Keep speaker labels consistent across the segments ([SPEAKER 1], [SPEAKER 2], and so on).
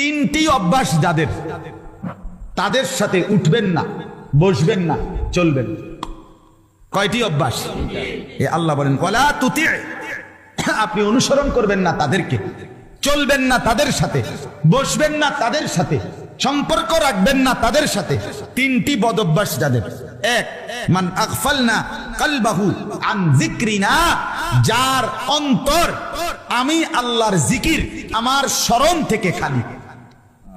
[SPEAKER 1] তিনটি অভ্যাস যাদের, তাদের সাথে উঠবেন না, বসবেন না, চলবেন কয়টি অভ্যাস? এ আল্লাহ বলেন, ওয়ালা তুতি। আপনি অনুসরণ করবেন না তাদেরকে, চলবেন না তাদের সাথে, বসবেন না তাদের সাথে, সম্পর্ক রাখবেন না তাদের সাথে। তিনটি বদ অভ্যাস যাদের, এক, মান আকফাল না কালবাহু আন যিকরিনা যার অন্তর আমি আল্লাহর জিকির আমার স্মরণ থেকে খালি।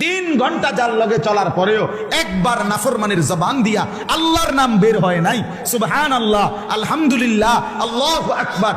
[SPEAKER 1] তিন ঘণ্টা যার লগে চলার পরেও একবার নাফরমানের জবান দিয়া আল্লাহর নাম বের হয় নাই। সুবহান আল্লাহ আলহামদুলিল্লাহ, আল্লাহ আকবার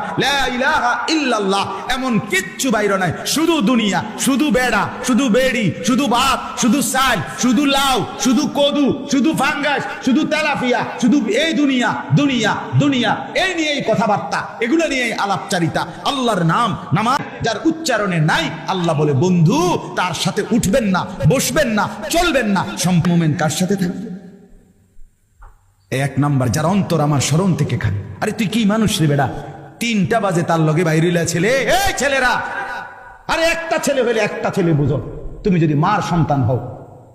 [SPEAKER 1] ইল্লাল্লাহ, এমন কিচ্ছু বাইর নাই। শুধু দুনিয়া, শুধু বেড়া, শুধু বেড়ি, শুধু ভাত, শুধু সাল শুধু লাউ, শুধু কদু, শুধু ফাঙ্গাস, শুধু তেলাফিয়া শুধু এই দুনিয়া দুনিয়া দুনিয়া। এই নিয়েই কথাবার্তা, এগুলো নিয়েই আলাপচারিতা। আল্লাহর নাম, নামাজ যার উচ্চারণে নাই, আল্লাহ বলে, বন্ধু, তার সাথে উঠবেন না। বসবেন না, চলবেন না। সম্পোমেন কার সাথে থাকবে? এক নাম্বার, যার অন্তর আমার স্মরণ থেকে খালি। আরে তুই কি মানুষ রে বেড়া? তিনটা বাজে তার লগে বাইরিলা ছেলে, এই ছেলেরা! আরে একটা ছেলে হলে একটা ছেলে বুঝো। তুমি যদি মার সন্তান হও,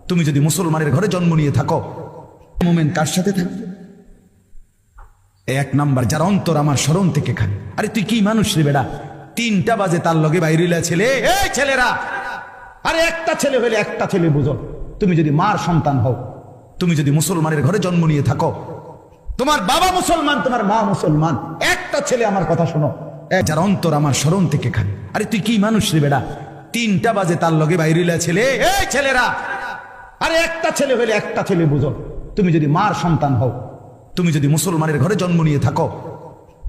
[SPEAKER 1] তুমি যদি মুসলমানের ঘরে জন্ম নিয়ে থাকো, মোমেন কার সাথে থাকবে? এক নাম্বার, যার অন্তর আমার স্মরণ থেকে খালি। আরে তুই কি মানুষ রে বেড়া? তিনটা বাজে তার লগে বাইরিলা ছেলে, এই ছেলেরা! আরে একটা ছেলে হলে একটা ছেলে বুঝো। তুমি যদি মার সন্তান হও, তুমি যদি মুসলমানের ঘরে জন্ম নিয়ে থাকো, তোমার বাবা মুসলমান, তোমার মা মুসলমান, একটা ছেলে আমার কথা শোনো। যার অন্তর আমার স্মরণ থেকে খালি। আরে তুই কি মানুষ রে বেড়া তিনটা বাজে তার লগে বাইরিলা ছেলে। এই ছেলেরা! আরে একটা ছেলে হলে একটা ছেলে বুঝো। তুমি যদি মার সন্তান হও, তুমি যদি মুসলমানের ঘরে জন্ম নিয়ে থাকো,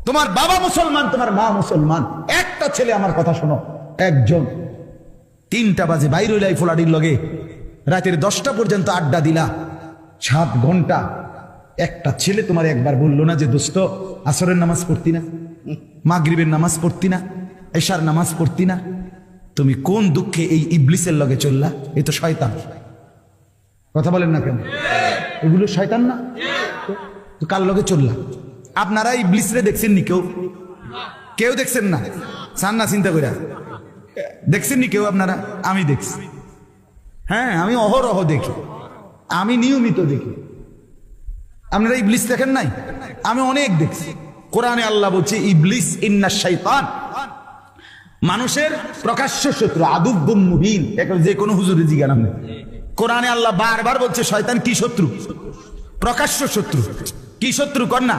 [SPEAKER 1] তোমার বাবা মুসলমান, তোমার মা মুসলমান, একটা ছেলে আমার কথা শোনো। একজন তিনটা বাজে বাইরে লাই ফোলাডির লগে। রাতের দশটা পর্যন্ত আড্ডা দিলা। সাত ঘণ্টা। একটা ছেলে তোমার একবার বলল না যে, দোস্ত, আসরের নামাজ পড়তি না? মাগরিবের নামাজ পড়তি না? এশার নামাজ পড়তি না? তুমি কোন দুঃখে এই ইবলিসের লগে চললা? এই তো শয়তান। কথা বলেন না কেন? এগুলো শয়তান না? তো কার লগে চললা? আপনারা ইবলিসরে দেখছেন নি কেউ? কেউ দেখছেন না? চান না, চিন্তা করে দেখছেন নি কেউ আপনারা? আমি দেখছি। হ্যাঁ আমি অহরহ দেখি। আমি নিয়মিত দেখি। আপনারা ইবলিস দেখেন নাই? আমি অনেক দেখছি। কোরআনে আল্লাহ বলছে, ইবলিস ইন্না শাইতান। মানুষের প্রকাশ্য শত্রু আদুব্বুম যে কোনো হুজুরে জিজ্ঞান আপনি। কোরআনে আল্লাহ বারবার বলছে, শয়তান কি শত্রু? প্রকাশ্য শত্রু। কি শত্রু কর না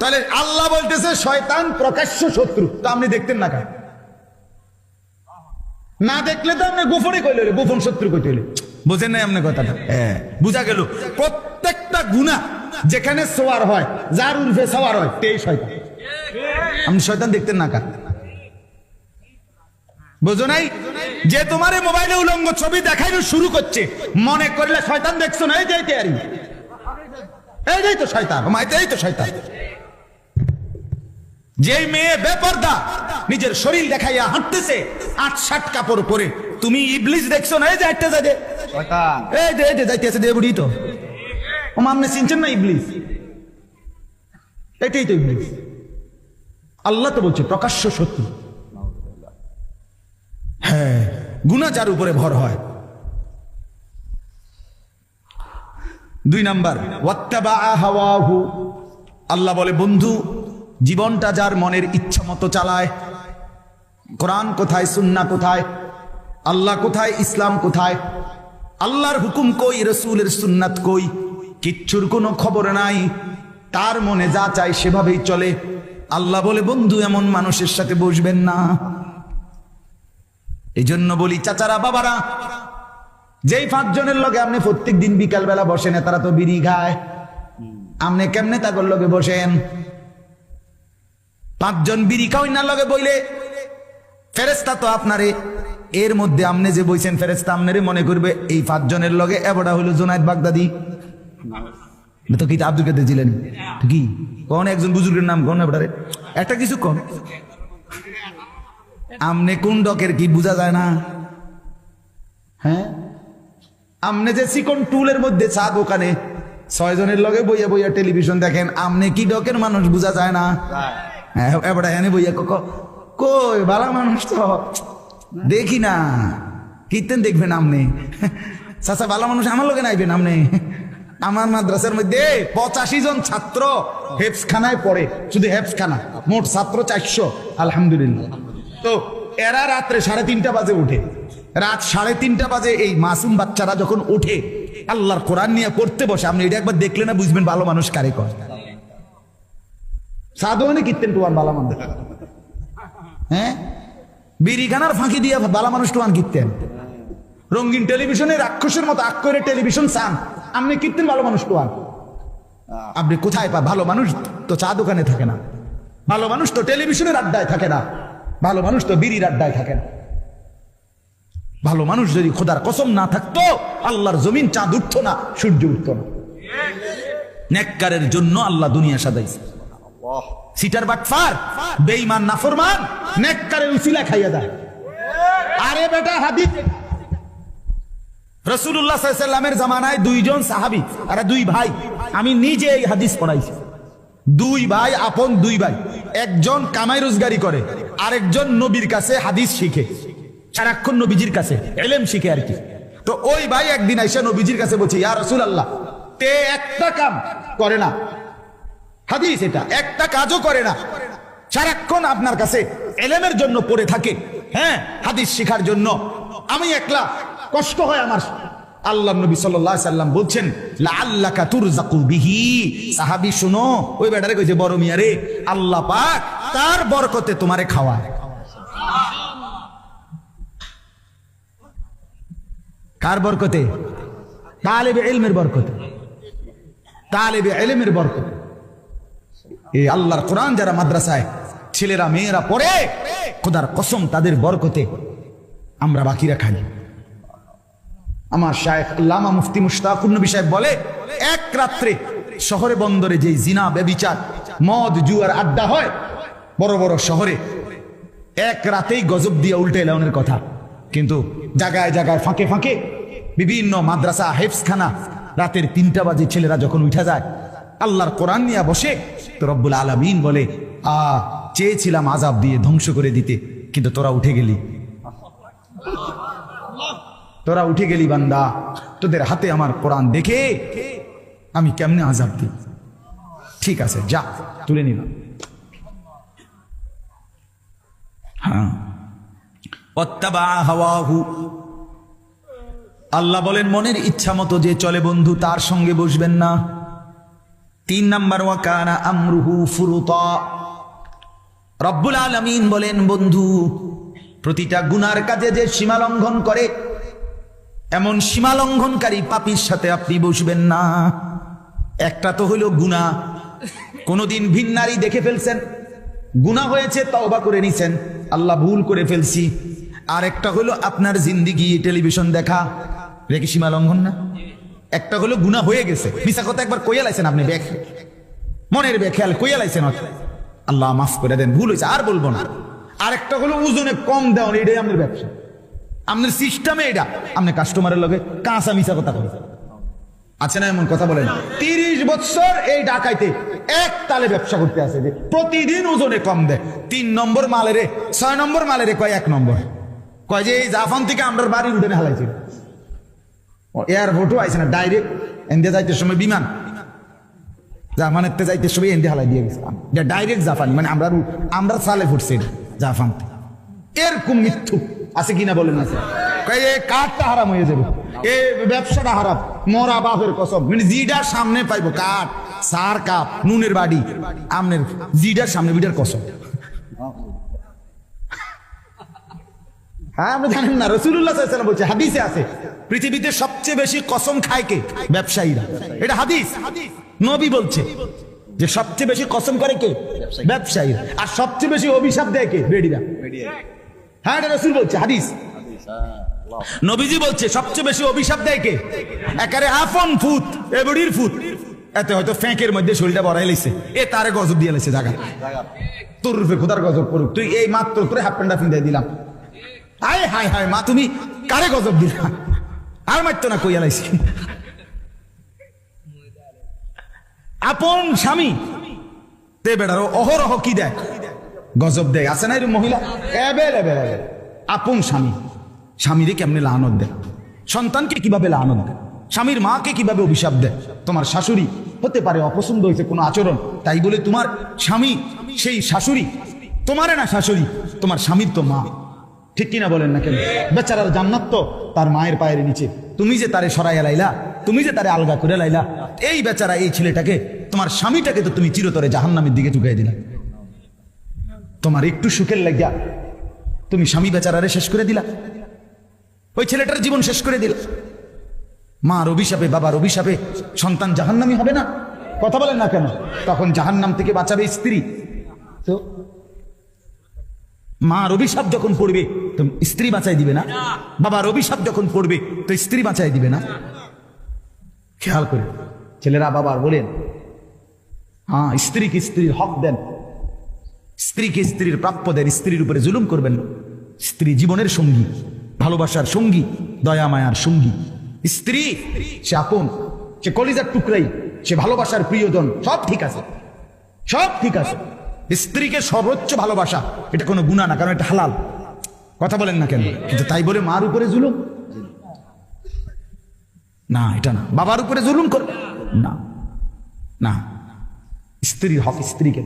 [SPEAKER 1] তাহলে আল্লাহ বলতেছে, শয়তান প্রকাশ্য শত্রু। তো আপনি দেখতেন না কেন? না দেখলে তো আপনি গোপনে কইলে গোপন শত্রু কইতে হইলে। বোঝেন নাই আপনি কথাটা? হ্যাঁ। বুঝা গেল প্রত্যেকটা গুণা যেখানে সোয়ার হয় যার উল্ফে সওয়ার হয় তেই শয়তান। আপনি শয়তান দেখতেন না কার? বুঝো নাই? যে তোমার মোবাইলে উলঙ্গ ছবি দেখাইনো শুরু করছে মনে করলে শয়তান দেখছ না? এই যাইতে আরি এই যাই তো শয়তান। মাইতে এই তো শয়তান। যেই মেয়ে বেপর্দা নিজের শরীর দেখাইয়া হাঁটতেছে আট ষাট কাপড় পরে। তুমি ইবলিস দেখছ না? এই যে হাঁটতে যাই এই যে এই যে যাইতেছে দে বুড়ি তো। ও আপনি চিনছেন না ইবলিস? এটাই তো ইবলিস। আল্লাহ তো বলছে প্রকাশ্য শত্রু হ্যাঁ গুণা যার উপরে ভর হয়। দুই নাম্বার ওয়াত্তাবা হাওয়াহু। আল্লাহ বলে বন্ধু জীবনটা যার মনের ইচ্ছা মতো চালায়। কোরআন কোথায়, সুন্না কোথায়, আল্লাহ কোথায়, ইসলাম কোথায়, আল্লাহর হুকুম কই, রসুলের সুন্নাত কই, কিচ্ছুর কোনো খবর নাই। তার মনে যা চায় সেভাবেই চলে। আল্লাহ বলে, বন্ধু, এমন মানুষের সাথে বসবেন না। এই জন্য বলি, চাচারা, বাবারা, যেই পাঁচজনের লগে আপনি প্রত্যেক দিন বিকাল বেলা বসেন তারা তো বিড়ি খায়। আপনি কেমনে তাগর লগে বসেন? পাঁচজন বিড়ি না লগে বইলে ফেরেস্তা তো আপনারে, এর মধ্যে আমনে যে বইছেন ফেরেস্তা আমনেরে মনে করবে, এই পাঁচজনের লগে এবড়া হইল জোনায়দ বাগদাদি। তো কি আব্দুল কাদের জিলেন। কি? কোন একজন বুজুর্গের নাম কোন একটা কিছু আমনে কোন ডকের কি বোঝা যায় না? হ্যাঁ? আমনে যে চিকন টুলের মধ্যে চা দোকানে ছয় জনের লগে বইয়া বইয়া টেলিভিশন দেখেন, আমনে কি ডকের মানুষ বোঝা যায় না? এবারে এনে বইয়া কই, বালা মানুষ তো। দেখি না। কীর্তন দেখবেন আমনে চাচা ভালো মানুষ আমার লোকে নাইবেন আমনে আমার মাদ্রাসার মধ্যে পঁচাশি জন ছাত্র হেফসখানায় পড়ে, শুধু হেফসখানা, মোট ছাত্র চারশো, আলহামদুলিল্লাহ। তো এরা রাত্রে সাড়ে তিনটা বাজে উঠে। রাত সাড়ে তিনটা বাজে এই মাসুম বাচ্চারা যখন উঠে, আল্লাহর কোরআন নিয়ে পড়তে বসে, আপনি এটা একবার দেখলে না বুঝবেন ভালো মানুষ কারে কর সাধুয়ানি কীর্তেন টুয়ান ভালো মানুষ। হ্যাঁ? বিড়িখানার ফাঁকি দিয়ে ভালো মানুষ টুয়ান কীর্তেন। রঙিন টেলিভিশনে রাক্ষসের মতো আক করে টেলিভিশন চান। আপনি কীর্তেন ভালো মানুষ টুয়ান। আপনি কোথায় পা ভালো মানুষ তো চা দোকানে থাকে না। ভালো মানুষ তো টেলিভিশনের আড্ডায় থাকে না। ভালো মানুষ তো বিড়ির আড্ডায় থাকে না। ভালো মানুষ যদি খোদার কসম না থাকতো, আল্লাহর জমিন চাঁদ উঠতো না, সূর্য উঠতো না। নেককারের জন্য আল্লাহ দুনিয়া সাজাইছে। সিটার নাফরমান, নেককারের উসিলা খাইয়া দেয়। আরে বেটা হাদিস। রসুল্লাহ সাল্লামের জামানায় দুইজন সাহাবি আর দুই ভাই। আমি নিজে এই হাদিস পড়াইছি। দুই ভাই, আপন দুই ভাই। একজন কামাই রোজগারি করে, আরেকজন নবীর কাছে হাদিস শিখে। সারাক্ষণ নবীজির কাছে এলেম শিখে আর কি। তো ওই ভাই একদিন আইসা নবীজির কাছে বলছে, ইয়া রসুল আল্লাহ তে একটা কাম করে না হাদিস এটা। একটা কাজও করে না। সারাক্ষণ আপনার কাছে এলেমের জন্য পড়ে থাকে। হ্যাঁ হাদিস শেখার জন্য। আমি একলা, কষ্ট হয় আমার। আল্লাহ নবী আলাইহি সাল্লাম বলছেন তুরজাকু বিহি। সাহাবী, শুনো, ওই বেটারে কইছে, বড় মিয়া রে, আল্লাহ পাক তার বরকতে তোমারে খাওয়ায়। কার বরকতে? তালেবে ইলমের বরকতে। তালেবে ইলমের বরকতে। এই আল্লাহর কোরআন যারা মাদ্রাসায়, ছেলেরা, মেয়েরা পড়ে, খোদার কসম তাদের বরকতে আমরা বাকিরা খাই। আমার শায়েখ লামা মুফতি মুশতাকুর নবী সাহেব বলে, এক রাত্রে শহরে বন্দরে যে জিনা বেবিচার মদ, জুয়ার আড্ডা হয়, বড় বড় শহরে, এক রাতেই গজব দিয়ে উল্টে এলাউনের কথা। কিন্তু জায়গায় জায়গায় ফাঁকে ফাঁকে বিভিন্ন মাদ্রাসা হেফসখানা রাতের তিনটা বাজে ছেলেরা যখন উঠা যায় আল্লাহর কোরআন নিয়ে বসে তো রব্বুল আলমিন বলে, আ, চেয়েছিলাম আজাব দিয়ে ধ্বংস করে দিতে, কিন্তু তোরা উঠে গেলি। তোরা উঠে গেলি বান্দা, তোদের হাতে আমার কোরআন দেখে আমি কেমনে আজাব দিই? ঠিক আছে, যা, তুলে নিলাম হ্যাঁ। আল্লাহ বলেন, মনের ইচ্ছা মতো যে চলে বন্ধু, তার সঙ্গে বসবেন না। তিন নাম্বার, ওয়াকানা আমরুহু ফুরুতা। রব্বুল আলমিন বলেন, বন্ধু, প্রতিটা গুনার কাজে যে সীমা লঙ্ঘন করে, এমন সীমা লঙ্ঘনকারী পাপির সাথে আপনি বসবেন না। একটা তো হইল গুণা কোনোদিন ভিন্নারি দেখে ফেলছেন গুণা হয়েছে, তওবা করে নিছেন। আল্লাহ ভুল করে ফেলছি। আর একটা হলো আপনার জিন্দিগি, টেলিভিশন দেখা। কি সীমা লঙ্ঘন না? একটা হলো গুণা হয়ে গেছে। মিশা কথা একবার কইয়া লাইছেন আপনি ব্যাগ? মনের বেখেয়াল কইয়া লাইছেন আল্লাহ মাফ করে দেন, ভুল হয়েছে আর বলব না। আর একটা হলো ওজনে কম দেওয়ান এটাই আমাদের ব্যবসা। আপনার সিস্টেমে এটা। আপনি কাস্টমারের লগে কাঁচা মিশা কথা কই আছে না এমন কথা বলেন? তিরিশ বছর এই ডাকাইতে এক তালে ব্যবসা করতে আছে যে প্রতিদিন ওজনে কম দেয়। তিন নম্বর মালেরে, ছয় নম্বর মালেরে কয় এক নম্বর? কয় যে এই জাফান থেকে আমরা বাড়ি উঠে হালাইছি। এয়ারপোর্টও আইছে না ডাইরেক্ট এনদে যাইতে সময় বিমান। জাফানের তে যাইতে সময় এনদে হালাই দিয়ে গেছে। ডাইরেক্ট জাফানি মানে আমরা আমরা সালে ফুটছে জাফান এরকম মৃত্যু আছে কিনা বলেন আছে কাঠটা হারাম হয়ে যাবে। এ ব্যবসাটা মরা বাপের কসম। মানে সামনে পাইবো কাঠ, সার কাপ, নুনের বাড়ি, আমনের, জিডার সামনে বিডার কসম। হ্যাঁ আপনি জানেন না রসুল্লাহ বলছে, হাদিসে আছে। পৃথিবীতে সবচেয়ে বেশি কসম খায় কে? ব্যবসায়ীরা। এটা হাদিস। নবী বলছে যে সবচেয়ে বেশি কসম করে কে? ব্যবসায়ীরা। আর সবচেয়ে বেশি অভিশাপ দেয় কে? বেডিরা। হ্যাঁ এটা রসুল বলছে, হাদিস। নবীজি বলছে, সবচেয়ে বেশি অভিশাপ দেয় কে? একারে আফন ফুত এ বড়ির ফুত। এতে হয়তো ফ্যাঁকের মধ্যে শরীরটা বড়াই লাইছে এ তারে গজব দিয়ে লাইছে জায়গা তোর রূপে খোদার গজব করুক। তুই এই মাত্র তোরে হাফ প্যান্টটা ফিন্দাই দিলাম। হায় হায় হায়, মা, তুমি কারে গজব দিলা? আর মারতো না কইয়া লাইছি আপন স্বামী। তে বেড়ার অহরহ কি দেয়? গজব দেয়। আছে না এরকম মহিলা? আপন স্বামী। স্বামীরে কেমনে লানত দেয়? সন্তানকে কীভাবে লানত দেয়? স্বামীর মাকে কীভাবে অভিশাপ দেয়? তোমার শাশুড়ি হতে পারে অপছন্দ হয়েছে কোনো আচরণ। তাই বলে তোমার স্বামী সেই শাশুড়ি। তোমারে না শাশুড়ি, তোমার স্বামীর তো মা। ঠিক কিনা বলেন না কেন? বেচারার জান্নাত তো তার মায়ের পায়ের নিচে। তুমি যে তারে সরাইয়া লাইলা, তুমি যে তারে আলগা করে লাইলা, এই বেচারা, এই ছেলেটাকে, তোমার স্বামীটাকে তো তুমি চিরতরে জাহান্নামের দিকে ঢুকাই দিলা। তোমার একটু সুখের লাগিয়া তুমি স্বামী বেচারারে শেষ করে দিলা। ওই ছেলেটার জীবন শেষ করে দিলা। মার অভিশাপে, বাবার অভিশাপে সন্তান জাহান্নামি হবে না? কথা বলেন না কেন? তখন জাহান্নাম থেকে বাঁচাবে স্ত্রী। তো মার অভিশাপ যখন পড়বে, তো স্ত্রী বাঁচাই দিবে না। বাবার অভিশাপ যখন পড়বে, তো স্ত্রী বাঁচাই দিবে না। খেয়াল করে। ছেলেরা বাবার বলেন হ্যাঁ স্ত্রীকে স্ত্রীর হক দেন। স্ত্রীকে স্ত্রীর প্রাপ্য দেন, স্ত্রীর উপরে জুলুম করবেন। স্ত্রী জীবনের সঙ্গী, ভালোবাসার সঙ্গী, দয়া মায়ার সঙ্গী। স্ত্রী, সে আপন, সে কলিজার টুকরাই, সে ভালোবাসার প্রিয়জন, সব ঠিক আছে। সব ঠিক আছে। স্ত্রীকে সর্বোচ্চ ভালোবাসা, এটা কোনো গুণা না, কারণ এটা হালাল। কথা বলেন না কেন? কিন্তু তাই বলে মার উপরে জুলুম? না, এটা না। বাবার উপরে জুলুম করবে না না। স্ত্রীর হক স্ত্রীকে।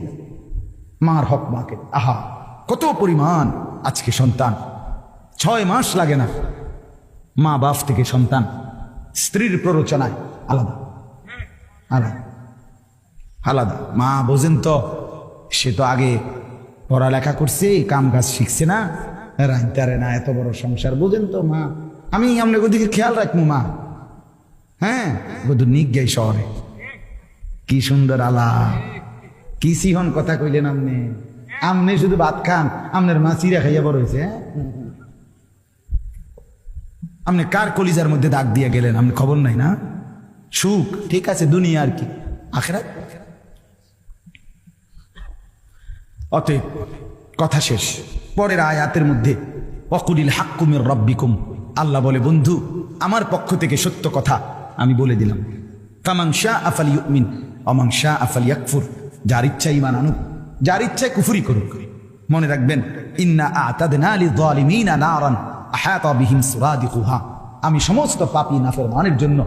[SPEAKER 1] মার হক মাকে। আহা, কত পরিমাণ আজকে সন্তান। ছয় মাস লাগে না। মা বাপ থেকে সন্তান। স্ত্রীর প্ররোচনায় আলাদা। আলাদা। আলাদা। মা বোঝেন তো সে তো আগে পড়ালেখা করছে, কাম কাজ শিখছে না। রাইতারে না, এত বড় সংসার, বোঝেন তো, মা। আমি আপনাকে ওদিকে খেয়াল রাখব, মা। হ্যাঁ? বধু নিক গাই শহরে। কি সুন্দর আলা কি সিহন কথা কইলেন আপনি। আমনে শুধু ভাত খান, আপনার মা চিরা খাইয়া বড় হয়েছে হ্যাঁ? আপনি কার কলিজার মধ্যে দাগ দিয়ে গেলেন? আপনি খবর নাই না? সুখ, ঠিক আছে, দুনিয়া আর কি। আখেরাত? অতএব কথা শেষ। পরের আয়াতের মধ্যে অকুলিল হাক্কুমের রব্বিকুম। আল্লাহ বলে, বন্ধু, আমার পক্ষ থেকে সত্য কথা আমি বলে দিলাম। কামাং শাহ আফালি ইউমিন অমাং শাহ আফালি আকফুর যার ইচ্ছা ইমান আনুক, যার ইচ্ছায় কুফুরি করুক। মনে রাখবেন, ইন্না আতাদনা লিযালিমিনা নারান আহাতা বিহিম সুরাদিকুহা। আমি সমস্ত পাপী নাফরমানের জন্য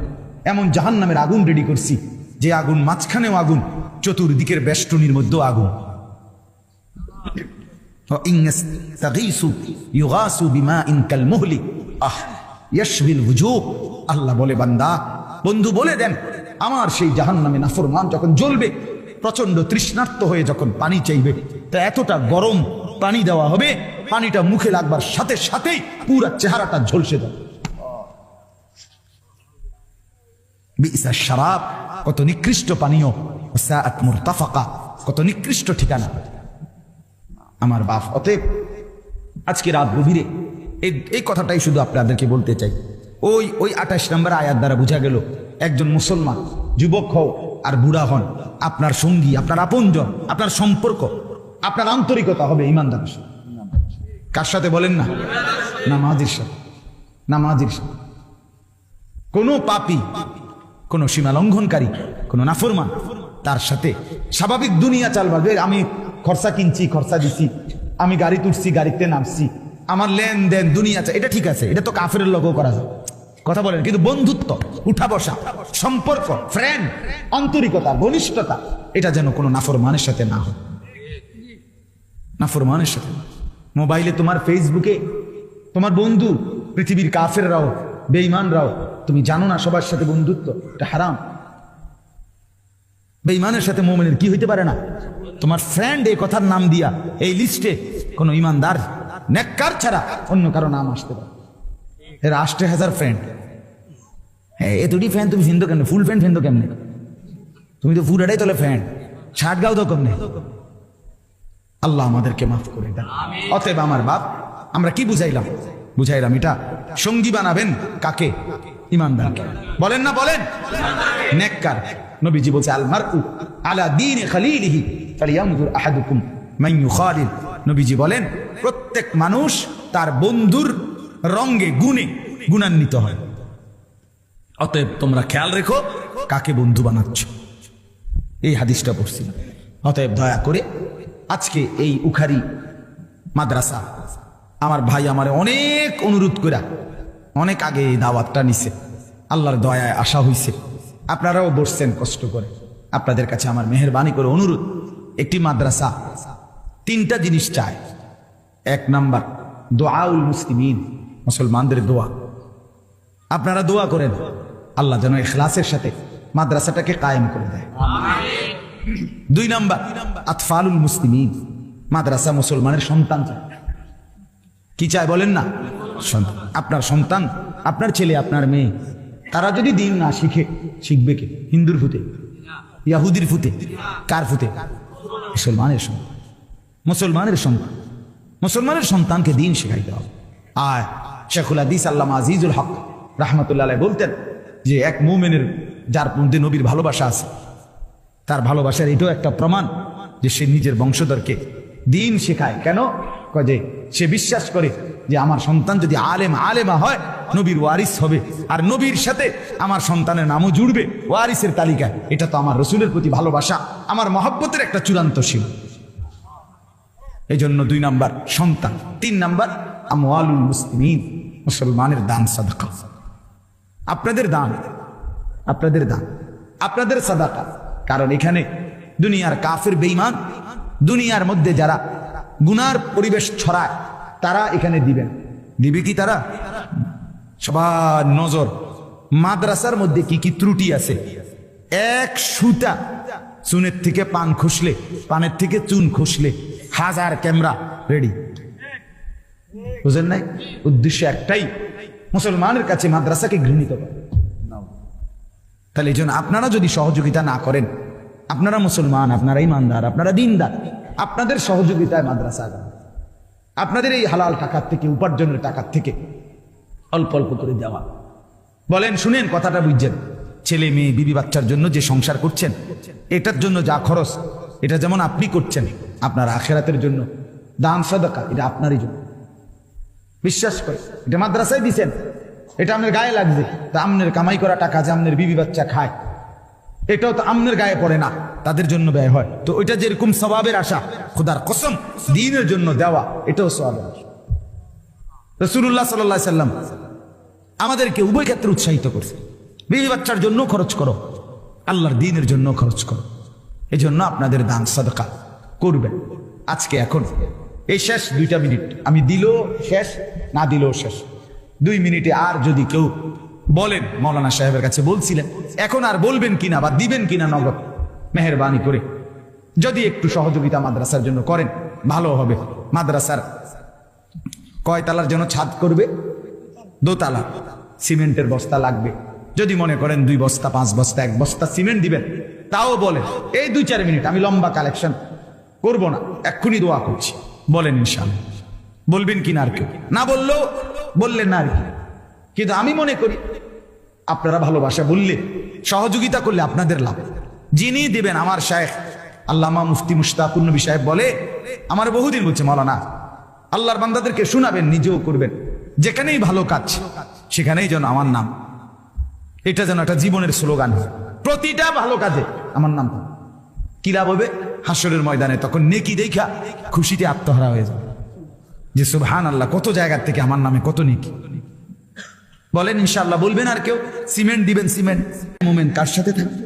[SPEAKER 1] এমন জাহান্নামের আগুন রেডি করছি, যে আগুন মাঝখানেও আগুন, চতুর্দিকের বেষ্টনীর মধ্যেও আগুন। আল্লাহ বলে, বান্দা, বন্ধু বলে দেন, আমার সেই জাহান্নামে নাফরমান যখন জ্বলবে প্রচণ্ড তৃষ্ণার্ত হয়ে যখন পানি চাইবে, তা এতটা গরম পানি দেওয়া হবে, পানিটা মুখে লাগবার সাথে সাথেই পুরা চেহারাটা ঝলসে শারাব, কত নিকৃষ্ট পানীয় কত নিকৃষ্ট ঠিকানা। আমার বাপ, অতএব আজকে রাত গভীরে এই কথাটাই শুধু আপনাদেরকে বলতে চাই। ওই ওই আঠাশ নম্বর আয়াত দ্বারা বোঝা গেল, একজন মুসলমান, যুবক হও আর বুড়া হন, আপনার সঙ্গী, আপনার আপনজন, আপনার সম্পর্ক, আপনার আন্তরিকতা হবে ইমানদারের সাথে। কার সাথে বলেন না? নামাজির সাথে নামাজির সাথে। কোনো পাপি, কোনো সীমা লঙ্ঘনকারী, কোনো নাফরমান, তার সাথে স্বাভাবিক দুনিয়া চালবাবে আমি খরচা কিনছি, খরচা দিছি। আমি গাড়ি তুলছি, গাড়িতে নামছি। আমার লেনদেন, দুনিয়া এটা ঠিক আছে, এটা তো কাফের লগও করা যায়। কথা বলেন, কিন্তু বন্ধুত্ব উঠা বসা সম্পর্ক ফ্রেন্ড আন্তরিকতা, ঘনিষ্ঠতা, এটা যেন কোনো নাফরমানের সাথে না হয়। নাফরমানের সাথে মোবাইলে তোমার ফেসবুকে, তোমার বন্ধু, পৃথিবীর কাফেররাও, বেঈমানরাও, তুমি জানো না সবার সাথে বন্ধুত্ব, এটা হারাম। বেঈমানের সাথে মোমেনের কি হইতে পারে না? তোমার ফ্রেন্ড এই কথার নাম দিয়া এই লিস্টে কোনো ইমানদার নেককার ছাড়া অন্য কারও নাম আসতে পারে। এর আষ্টে হাজার ফ্রেন্ড হ্যাঁ এ দুটি ফ্যান তুমি ফিনতো কেমনে? ফুল ফ্যান ফিনতো কেমনে? তুমি তো পুরাটাই তোলে ফ্যান শার্ট গাও তো কেমনে? আল্লাহ আমাদেরকে মাফ করে দেন অতএব আমার বাপ, আমরা কি বুঝাইলাম? বুঝাইলাম এটা, সঙ্গী বানাবেন কাকে? ইমানদারকে বলেন না, বলেন? নেককার। নবীজি বলছে আল মারউ আলা দীন খালিলিহি ফালিয়ানজুর আহাদুকুম মান ইউখালিল। নবীজি বলেন, প্রত্যেক মানুষ তার বন্ধুর রঙ্গে গুণে গুণান্বিত হয়। অতএব তোমরা খেয়াল রেখো কাকে বন্ধু বানাচ্ছ। এই হাদিসটা পড়ছিলাম। অতএব দয়া করে আজকে এই উখারি মাদ্রাসা আমার ভাই আমার অনেক অনুরোধ করা অনেক আগে এই দাওয়াতটা নিছে। আল্লাহর দয়ায় আশা হইছে। আপনারাও বসছেন কষ্ট করে। আপনাদের কাছে আমার মেহরবানি করে অনুরোধ, একটি মাদ্রাসা তিনটা জিনিস চায় এক নাম্বার, দোয়াউল মুসলিমিন, মুসলমানদের দোয়া। আপনারা দোয়া করেন, আল্লাহ যেন এখলাসের সাথে মাদ্রাসাটাকে কায়েম করে দেয়। দুই নাম্বার, আতফালুল মুসলিমিন, মাদ্রাসা মুসলমানের সন্তান চায়। কি চায় বলেন না? আপনার সন্তান, আপনার ছেলে, আপনার মেয়ে তারা যদি দিন না শিখে, শিখবে কে? হিন্দুর ফুতে? ইয়াহুদির ফুতে? কার ফুতে? মুসলমানের সন্তান। মুসলমানের সন্তান। মুসলমানের সন্তানকে দিন শেখাইতে হবে। আর শেখুল হাদিস আল্লাহ আজিজুল হক রাহমাতুল্লাহ বলতেন যে, এক মুমেনের যার মধ্যে নবীর ভালোবাসা আছে, তার ভালোবাসার এটাও একটা প্রমাণ যে সে নিজের বংশধরকে দিন শেখায়। কেন? যে, সে বিশ্বাস করে যে আমার সন্তান যদি আলেম, আলেমা হয়, নবীর ওয়ারিস হবে। আর নবীর সাথে আমার সন্তানের নামও জুড়বে ওয়ারিসের তালিকায়। এটা তো আমার রসুলের প্রতি ভালোবাসা, আমার মহব্বতের একটা চূড়ান্ত সীমা এই জন্য দুই নাম্বার, সন্তান। তিন নাম্বার, আমওয়ালুল মুসলিমিন, মুসলমানের দান সাদাকা। আপনাদের দান আপনাদের দান, আপনাদের সাদাকা। কারণ এখানে দুনিয়ার কাফের বেইমান দুনিয়ার মধ্যে যারা গুনার পরিবেশ ছড়ায়, তারা এখানে দিবেন। দিবে কি তারা? সবার নজর। মাদ্রাসার মধ্যে কি কি ত্রুটি আছে? এক সুতা চুনের থেকে পান খুসলে, পানের থেকে চুন খুসলে, হাজার ক্যামেরা রেডি। বুঝেন নাই? উদ্দেশ্য একটাই, মুসলমানের কাছে মাদ্রাসাকে ঘৃণিত করে। তাহলে এই জন্য আপনারা যদি সহযোগিতা না করেন আপনারা মুসলমান, আপনারা ইমানদার, আপনারা দিনদার, আপনাদের সহযোগিতায় মাদ্রাসা আগাবে আপনাদের এই হালাল টাকার থেকে, উপার্জনের টাকার থেকে অল্প অল্প করে দেওয়া। বলেন, শুনেন, কথাটা বুঝছেন? ছেলে, মেয়ে, বিবি, বাচ্চার জন্য যে সংসার করছেন, এটার জন্য যা খরচ, এটা যেমন আপনি করছেন, আপনার আখেরাতের জন্য দান সদকা, এটা আপনারই জন্য। বিশ্বাস করে এটা মাদ্রাসায় দিছেন, এটা আপনার গায়ে লাগছে, তা আমনের কামাই করা টাকা যে আমনের বিবি বাচ্চা খায়। এটাও তো আমনের গায়ে পড়ে না, তাদের জন্য ব্যয় হয়। তো ওইটা যেরকম স্বভাবের আশা, খোদার কসম, দিনের জন্য দেওয়া, এটাও স্বভাবের আশা। রসুল্লাহ সাল্লাহ সাল্লাম আমাদেরকে উভয় ক্ষেত্রে উৎসাহিত করছে। বিবি বাচ্চার জন্য খরচ করো, আল্লাহর দিনের জন্য খরচ করো। এই জন্য আপনাদের দান সদকা করবেন। আজকে এখন, এই শেষ দুইটা মিনিট। আমি দিলেও শেষ, না দিলেও শেষ। দুই মিনিটে আর যদি কেউ বলেন। মৌলানা সাহেবের কাছে বলছিলেন, এখন আর বলবেন কিনা বা দিবেন কিনা নগদ? মেহরবানি করে। যদি একটু সহযোগিতা মাদ্রাসার জন্য করেন, ভালো হবে। মাদ্রাসার কয় তালার জন্য ছাদ করবে? দোতলা। সিমেন্টের বস্তা লাগবে। যদি মনে করেন দুই বস্তা, পাঁচ বস্তা, এক বস্তা সিমেন্ট দিবেন, তাও বলেন। এই দুই চার মিনিট আমি লম্বা কালেকশন করব না, এক্ষুনি দোয়া করছি। বলেন ইনশাল বলবেন কি না আর কেউ? না বললেও বললেন না আর কি কিন্তু আমি মনে করি আপনারা ভালোবাসা বললে সহযোগিতা করলে আপনাদের লাভ। যিনি দিবেন আমার শায়েখ, আল্লামা মুফতি মুশতাকুর নবী সাহেব বলে, আমার বহুদিন বলছে মৌলানা আল্লাহর বান্দাদেরকে শোনাবেন, নিজেও করবেন। যেখানেই ভালো কাজ, সেখানেই যেন আমার নাম। এটা যেন একটা জীবনের স্লোগান। প্রতিটা ভালো কাজে আমার নাম। কি লাভ হবে? হাসরের ময়দানে তখন নেকি দেখা খুশিতে আত্মহারা হয়ে যাবে। যে সুবহান আল্লাহ কত জায়গার থেকে আমার নামে কত নেকি। বলেন ইনশাল্লাহ বলবেন আর কেউ, সিমেন্ট দিবেন, সিমেন্ট। মোমেন্ট কার সাথে থাকবে?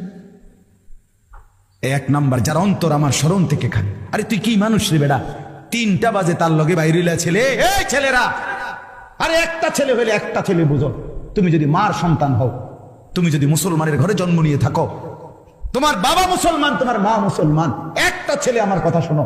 [SPEAKER 1] এক নাম্বার, যার অন্তর আমার স্মরণ থেকে খায়। আরে তুই কি মানুষ রে বেড়া তিনটা বাজে তার লগে বাইরিলা ছেলে। এই ছেলেরা! আরে একটা ছেলে হলে একটা ছেলে বুঝো। তুমি যদি মার সন্তান হও, তুমি যদি মুসলমানের ঘরে জন্ম নিয়ে থাকো, তোমার বাবা মুসলমান, তোমার মা মুসলমান, একটা ছেলে আমার কথা শোনো।